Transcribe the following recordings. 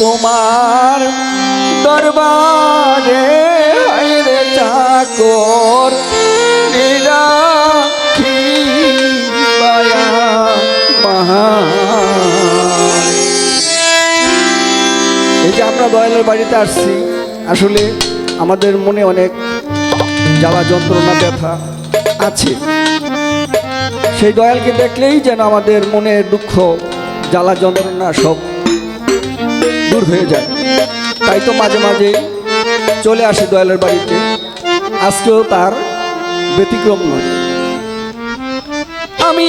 তোমার দরবারে চাকর এই যে আমরা দয়ালের বাড়িতে আসছি, আসলে আমাদের মনে অনেক জ্বালা যন্ত্রণা, ব্যথা আছে। সেই দয়ালকে দেখলেই যেন আমাদের মনে দুঃখ, জ্বালা যন্ত্রণা সব দূর হয়ে যায়। তাই তো মাঝে মাঝে চলে আসে দয়ালের বাড়িতে। আজকেও তার ব্যতিক্রম নয়। আমি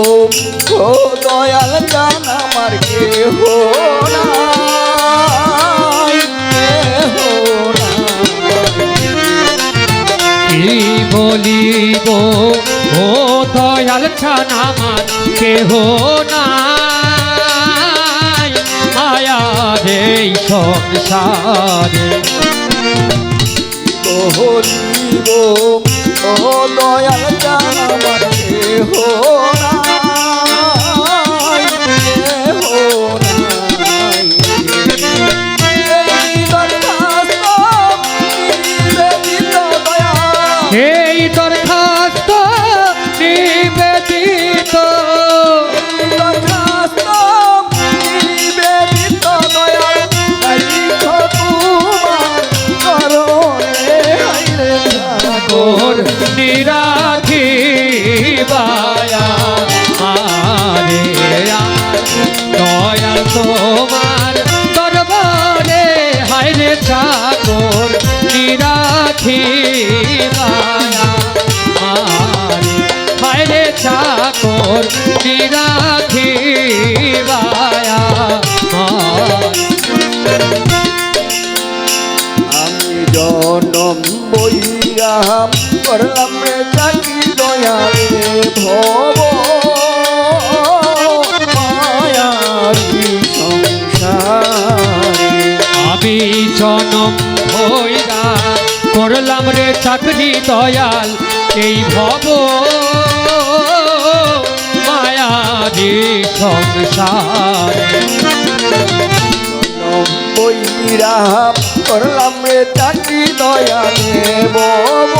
ও দয়াল জান আমার কেহ কি বলিব? ও দয়াল ছান আমার কেহ মায়া রে সংসারে। হরিব ও দয়াল জান আমার কেহ নাই, এই দরখাস্ত নিবেদিত। তোর নিরাখি বায়া দয়াল তোমার দরবারে হায়রে চাকর নিরাখি নিরাখিবায়া আমি জনম বৈরাম করলাম রে চাকি দয়ালে ভব। মায়ারি সংসারে আমি জনম হইরা করলাম রে চাকরি দয়াল এই ভব। মায়ারি সংসারে। বৈরাম করলাম রে তাকি দয়ালে ভব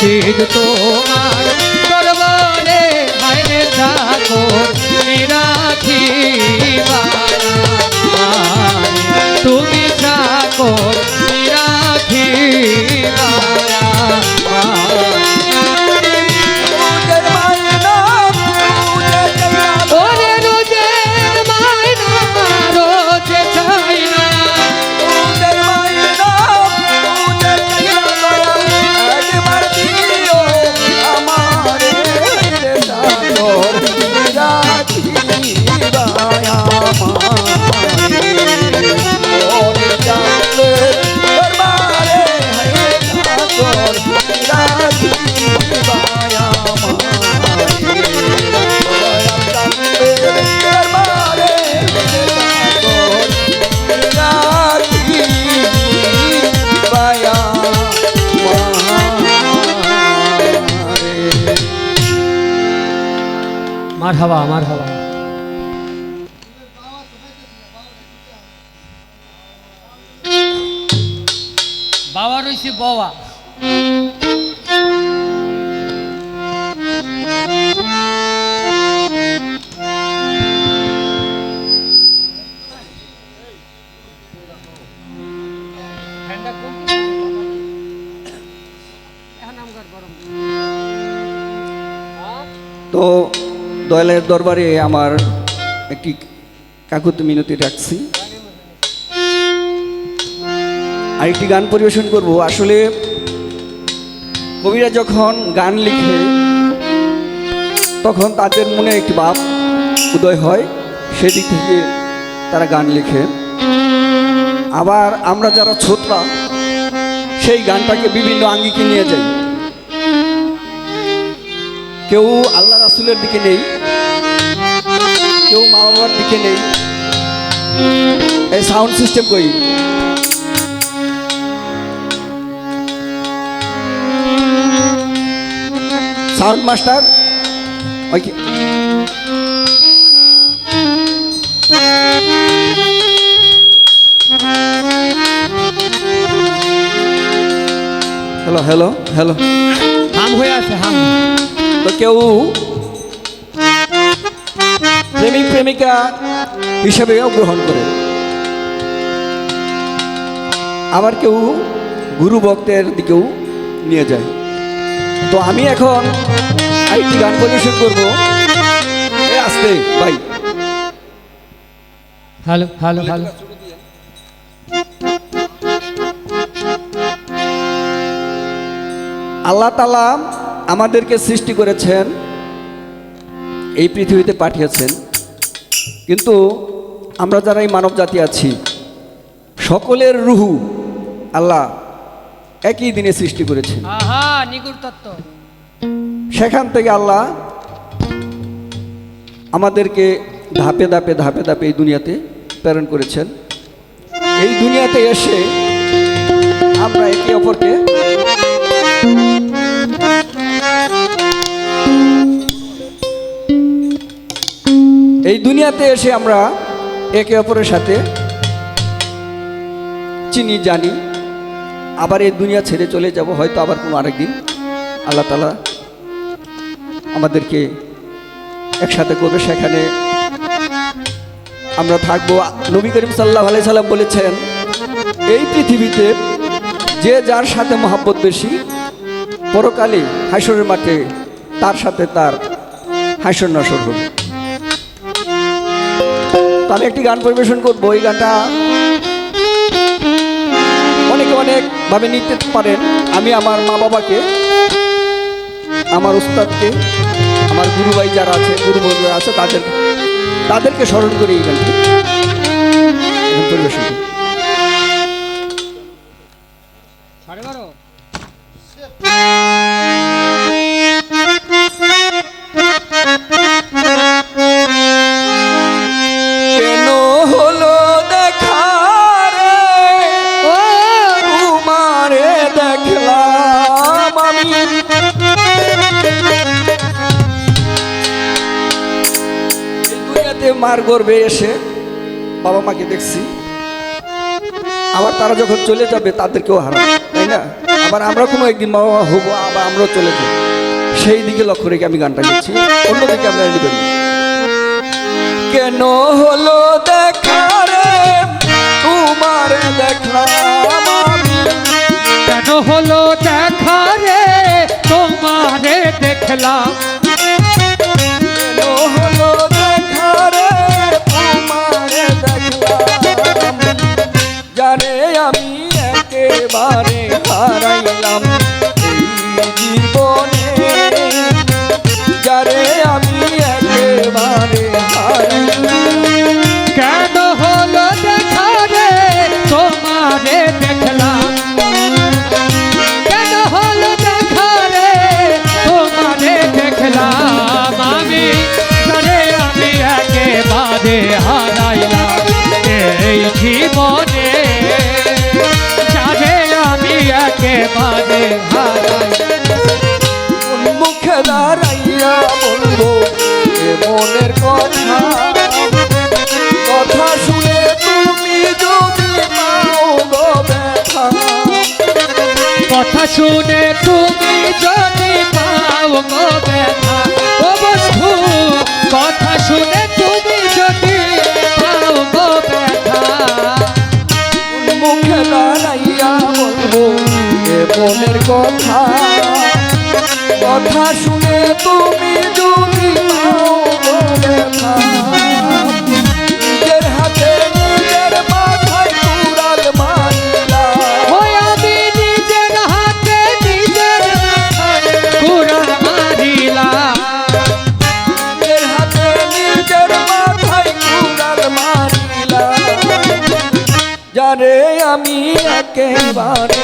মুর্শিদ তোমার করবনে হায়রে ঠাকুর মার হাওয়া আমার হাওয়া। বাবা রয়েছে বাবা দয়ালের দরবারে আমার একটি কাকুত মিনতি রাখছি। আরেকটি গান পরিবেশন করব। আসলে কবিরা যখন গান লিখে, তখন তাদের মনে একটি ভাব উদয় হয়, সেদিক থেকে তারা গান লিখে। আবার আমরা যারা ছোটরা, সেই গানটাকে বিভিন্ন আঙ্গিকে নিয়ে যাই। কেউ আল্লাহ রাসুলের দিকে নেই কেউ মা বাবার দিকে নেই এই সাউন্ড সিস্টেম কই সাউন্ড মাস্টার ওই কি হ্যালো হ্যালো হ্যালো হাম হয়ে আছে হাম তো কেউ প্রেমিক হিসেবেও গ্রহণ করে। আবার কেউ গুরু ভক্তের দিকেও নিয়ে যায়। তো আমি এখন আরেকটি গান পরিবেশন করব। আসতে ভাই। Hello hello hello. আল্লাহ তালা আমাদেরকে সৃষ্টি করেছেন এই পৃথিবীতে পাঠিয়েছেন। কিন্তু আমরা যারা এই মানব জাতি আছি সকলের রুহু আল্লাহ একই দিনে সৃষ্টি করেছেন। সেখান থেকে আল্লাহ আমাদেরকে ধাপে ধাপে ধাপে ধাপে এই দুনিয়াতে প্রেরণ করেছেন। এই দুনিয়াতে এসে আমরা একে অপরকে এই দুনিয়াতে এসে আমরা একে অপরের সাথে চিনি, জানি। আবার এই দুনিয়া ছেড়ে চলে যাব, হয়তো আবার কোনো আরেকদিন। আল্লাহ তালা আমাদেরকে একসাথে করবে। সেখানে আমরা থাকব। নবী করিম সাল্লাহ আলাই সাল্লাম বলেছেন, এই পৃথিবীতে যে যার সাথে মহাব্বত বেশি, পরকালে হাসরের মাঠে তার সাথে তার হাসর নসর হবে। তো আমি একটি গান পরিবেশন করব ওই গানটা অনেকে অনেকভাবে নিতে পারেন আমি আমার মা বাবাকে, আমার উস্তাদকে, আমার গুরু ভাই যারা আছে গুরু বন্ধুরা আছে, তাদের, তাদেরকে স্মরণ করে এই গানটি পরিবেশন করি। মার গর্বে এসে বাবা মাকে দেখছি, আবার তারা যখন চলে যাবে তাদেরকেও হারাবো, তাই না? আবার আমরা কোনো একদিন বাবা মা হব, আবার আমরাও চলে যাব। সেই দিকে লক্ষ্য রেখে আমি গানটা গেছি অন্যদিকে আপনারা নেবেন। কেন হলো দেখা রে? তোমার দেখলাম কেন হলো দেখা রে? তোমারে দেখলাম। একেবারে হারাইলাম কোন মুখে দাঁড়াইয়া বলব এ মনের কথা। কথা শুনে তুমি যদি পাও গো ব্যথা। কথা শুনে তুমি যদি পাও গো ব্যথা। ও বন্ধু কথা শুনে তুমি যদি পাও গো ব্যথা। মুখে এ মনের কথা। কথা শুনে তুমি যদি নিজের হাতে নিজের মাথায় কুড়াল মারিলা আমি নিজের হাতে নিজের মাথায় কুড়াল নিজের হাতে নিজের মাথায় কুড়াল মারিলাম যারে আমি একেবারে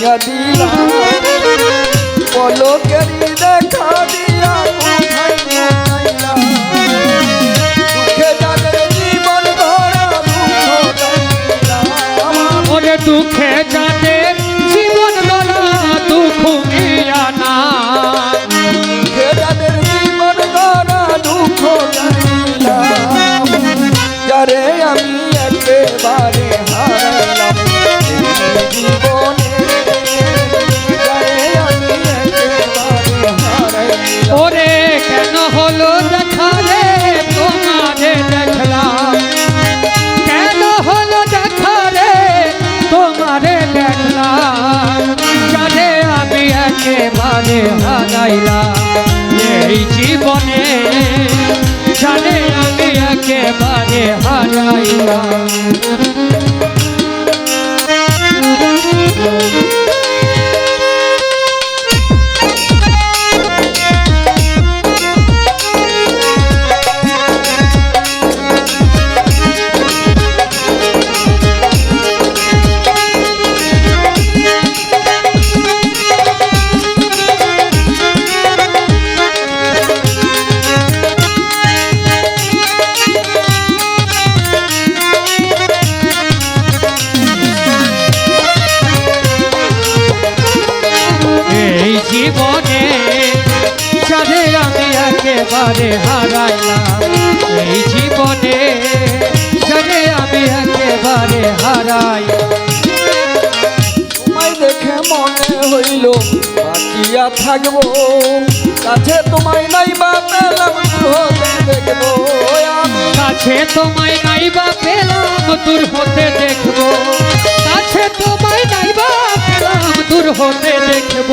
জ্বালাইয়া দিলাম। পলকেরই দেখা একেবারে হারাইলা। এই জীবনে জানে আমি একেবারে হারাইলাম একেবারে হারাইলাম। এই জীবনে চাঁদে আমি একেবারে হারাই তোমায় দেখে মনে হইল বাকিয়া থাকব। কাছে তোমায় নাই বা পেলাম দেখব। কাছে তোমায় নাইবা পেলাম দূর হতে দেখব। কাছে তোমায় নাইবা পেলাম দূর হতে দেখব।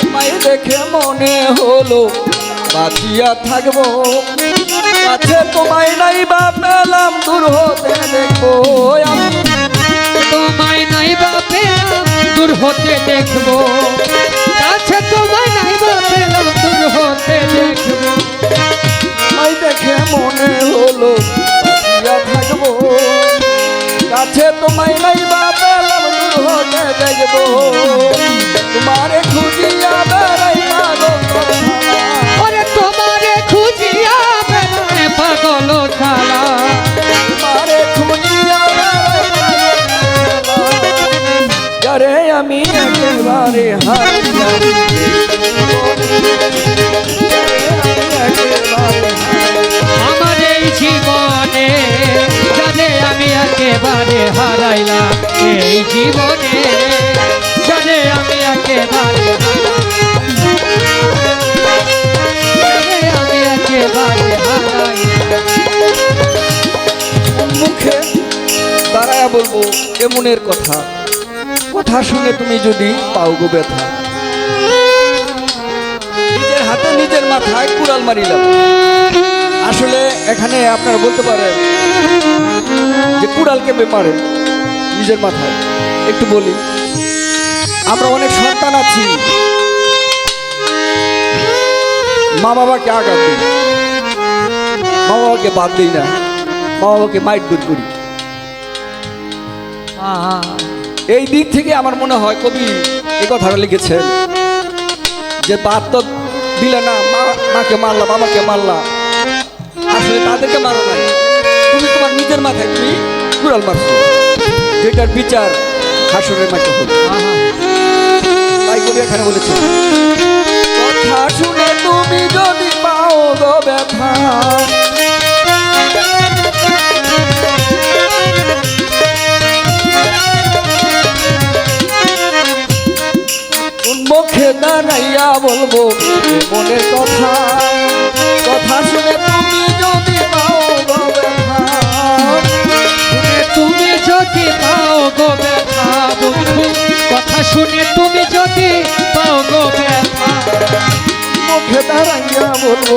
তোমায় দেখে মনে হলো বাকিয়া থাকব। কাছে তোমায় নাই বা পেলাম দূর হতে দেখব। তোমায় নাইবা পেলাম দূর হতে দেখব। কাছে তোমায় নাইবা পেলাম দূর হতে দেখব। তোমায় দেখে মনে হলো বাকিয়া থাকব। কাছে তোমায় নাই বা পেলাম দূর হতে দেখব। তোমারে খুঁজিয়া বেড়াই আমি একেবারে হারিয়া আমার এই জীবনে জানে আমি একেবারে হারাইলাম। এই জীবনে জানে আমি একেবারে আমি একেবারে মুখে বলব এমনের কথা। কথা শুনে তুমি যদি পাও গো ব্যথা। নিজের হাতে নিজের মাথায় কুড়াল মারিলাম আসলে এখানে আপনারা বলতে পারেন যে কুড়াল কেমে মারে নিজের মাথায়। একটু বলি, আমরা অনেক সন্তান আছি। মা বাবাকে আঘাত দিই। মা বাবাকে বাদ দিই না। মা বাবাকে মাইট দূর করি। এই দিক থেকে আমার মনে হয় কবি এ কথাটা লিখেছেন যে বাদ তো দিলে না মাকে মারলা, বাবাকে মারলা। আসলে তাদেরকে মারা নাই। তুমি তোমার নিজের মাথায় তুমি কুড়াল মারছো। যেটার বিচার হাসরের মাকে হল। তাই কবি এখানে বলেছে কথা শুনে তুমি যদি পাও ব্যথা দাঁড়াইয়া বলব মনের কথা কথা শুনে তুমি যদি তুমি যদি পাও গো কথা শুনে তুমি যদি পাও গো মুখে দাঁড়াইয়া বলব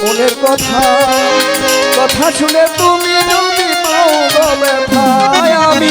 মনের কথা কথা শুনে তুমি যদি পাও গো আমি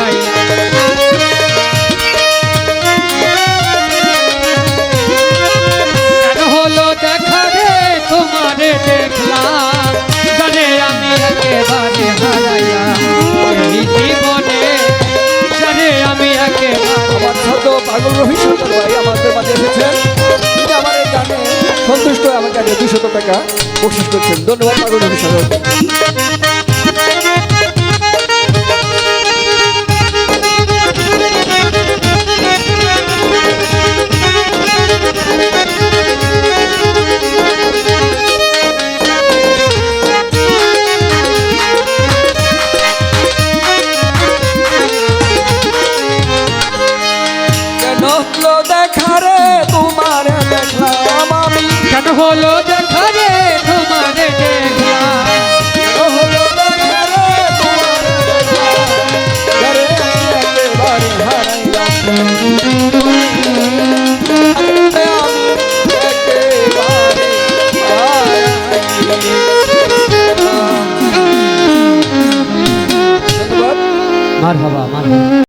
আমাদের তিনি আমার এই গানে সন্তুষ্ট আমাকে দুশত টাকা বকশিস করছেন। ধন্যবাদ পাগল